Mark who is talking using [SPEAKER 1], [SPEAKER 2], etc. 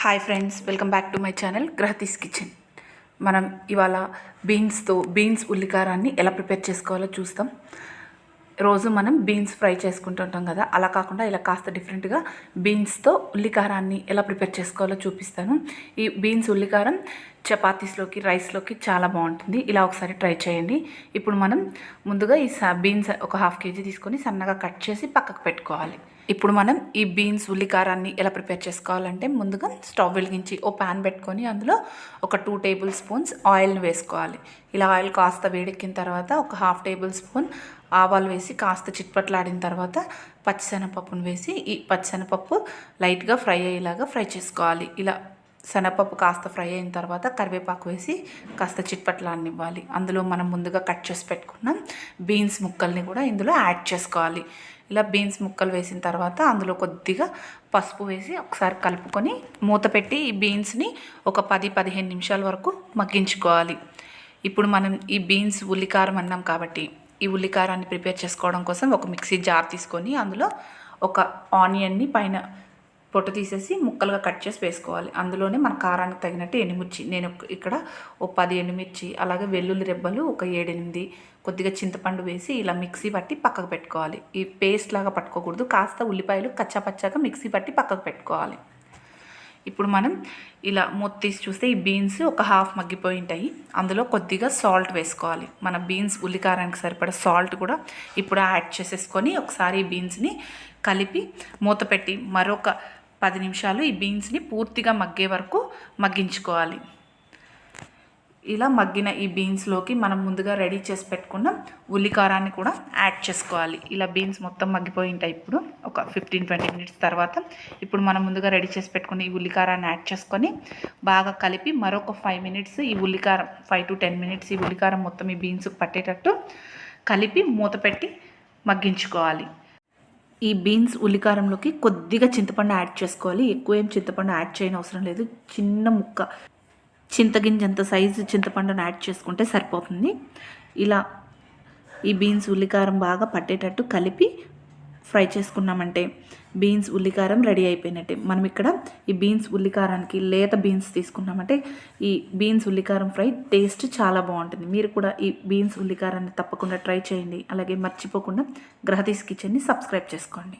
[SPEAKER 1] Hi friends welcome back to my channel గ్రహతీస్ kitchen మనం ఇవాళ బీన్స్తో beans ఉల్లికారాన్ని ఎలా ప్రిపేర్ చేసుకోవాలో చూస్తాం. రోజు మనం బీన్స్ ఫ్రై చేసుకుంటుంటాం కదా అలా కాకుండా ఇలా కాస్త డిఫరెంట్గా బీన్స్తో ఉల్లికారాన్ని ఎలా ప్రిపేర్ చేసుకోవాలో చూపిస్తాను. ఈ బీన్స్ ఉల్లికారం చపాతీస్లోకి రైస్లోకి చాలా బాగుంటుంది. ఇలా ఒకసారి ట్రై చేయండి. ఇప్పుడు మనం ముందుగా ఈ స- బీన్స్ ఒక హాఫ్ కేజీ తీసుకొని సన్నగా కట్ చేసి పక్కకు పెట్టుకోవాలి. ఇప్పుడు మనం ఈ బీన్స్ ఉల్లికారాన్ని ఎలా ప్రిపేర్ చేసుకోవాలంటే ముందుగా స్టవ్ వెలిగించి ఓ ప్యాన్ పెట్టుకొని అందులో ఒక టూ టేబుల్ స్పూన్స్ ఆయిల్ని వేసుకోవాలి. ఇలా ఆయిల్ కాస్త వేడెక్కిన తర్వాత ఒక హాఫ్ టేబుల్ స్పూన్ ఆవాలు వేసి కాస్త చిట్పట్లాడిన తర్వాత పచ్చిశనగపప్పును వేసి ఈ పచ్చిశనగపప్పు లైట్గా ఫ్రై అయ్యేలాగా ఫ్రై చేసుకోవాలి. ఇలా శనగపప్పు కాస్త ఫ్రై అయిన తర్వాత కరివేపాకు వేసి కాస్త చిట్పట్లాడనివ్వాలి. అందులో మనం ముందుగా కట్ చేసి పెట్టుకున్న బీన్స్ ముక్కల్ని కూడా ఇందులో యాడ్ చేసుకోవాలి. ఇలా బీన్స్ ముక్కలు వేసిన తర్వాత అందులో కొద్దిగా పసుపు వేసి ఒకసారి కలుపుకొని మూత పెట్టి ఈ బీన్స్ని ఒక పది పదిహేను నిమిషాల వరకు మగ్గించుకోవాలి. ఇప్పుడు మనం ఈ బీన్స్ ఉల్లికారం అన్నాం కాబట్టి ఈ ఉల్లికారాన్ని ప్రిపేర్ చేసుకోవడం కోసం ఒక మిక్సీ జార్ తీసుకొని అందులో ఒక ఆనియన్ని పైన పొట్టు తీసేసి ముక్కలుగా కట్ చేసి వేసుకోవాలి. అందులోనే మన కారానికి తగినట్టు ఎండుమిర్చి నేను ఇక్కడ ఓ పది ఎండుమిర్చి అలాగే వెల్లుల్లి రెబ్బలు ఒక ఏడెనిమిది కొద్దిగా చింతపండు వేసి ఇలా మిక్సీ పట్టి పక్కకు పెట్టుకోవాలి. ఈ పేస్ట్ లాగా పట్టుకోకూడదు కాస్త ఉల్లిపాయలు కచ్చాపచ్చాగా మిక్సీ పట్టి పక్కకు పెట్టుకోవాలి. ఇప్పుడు మనం ఇలా మూత తీసి చూస్తే ఈ బీన్స్ ఒక హాఫ్ మగ్గిపోయి ఉంటాయి అందులో కొద్దిగా సాల్ట్ వేసుకోవాలి. మన బీన్స్ ఉల్లికారానికి సరిపడా సాల్ట్ కూడా ఇప్పుడు యాడ్ చేసేసుకొని ఒకసారి ఈ బీన్స్ని కలిపి మూత పెట్టి మరొక పది నిమిషాలు ఈ బీన్స్ని పూర్తిగా మగ్గే వరకు మగ్గించుకోవాలి. ఇలా మగ్గిన ఈ బీన్స్లోకి మనం ముందుగా రెడీ చేసి పెట్టుకున్న ఉల్లికారాన్ని కూడా యాడ్ చేసుకోవాలి. ఇలా బీన్స్ మొత్తం మగ్గిపోయి ఉంటాయి ఇప్పుడు. ఒక ఫిఫ్టీన్ ట్వంటీ మినిట్స్ తర్వాత ఇప్పుడు మనం ముందుగా రెడీ చేసి పెట్టుకున్న ఈ ఉల్లికారాన్ని యాడ్ చేసుకొని బాగా కలిపి మరొక ఫైవ్ మినిట్స్ ఈ ఉల్లికారం ఫైవ్ టు టెన్ మినిట్స్ ఈ ఉల్లికారం మొత్తం ఈ బీన్స్కి పట్టేటట్టు కలిపి మూత పెట్టి మగ్గించుకోవాలి. ఈ బీన్స్ ఉల్లికారంలోకి కొద్దిగా చింతపండు యాడ్ చేసుకోవాలి. ఎక్కువ ఏం చింతపండు యాడ్ చేయని అవసరం లేదు. చిన్న ముక్క చింతగింజంత సైజు చింతపండును యాడ్ చేసుకుంటే సరిపోతుంది. ఇలా ఈ బీన్స్ ఉల్లికారం బాగా పట్టేటట్టు కలిపి ఫ్రై చేసుకున్నామంటే బీన్స్ ఉల్లికారం రెడీ అయిపోయినట్టే. మనం ఇక్కడ ఈ బీన్స్ ఉల్లికారానికి లేత బీన్స్ తీసుకున్నామంటే ఈ బీన్స్ ఉల్లికారం ఫ్రై టేస్ట్ చాలా బాగుంటుంది. మీరు కూడా ఈ బీన్స్ ఉల్లికారాన్ని తప్పకుండా ట్రై చేయండి. అలాగే మర్చిపోకుండా గ్రహతీస్ కిచెన్ని సబ్స్క్రైబ్ చేసుకోండి.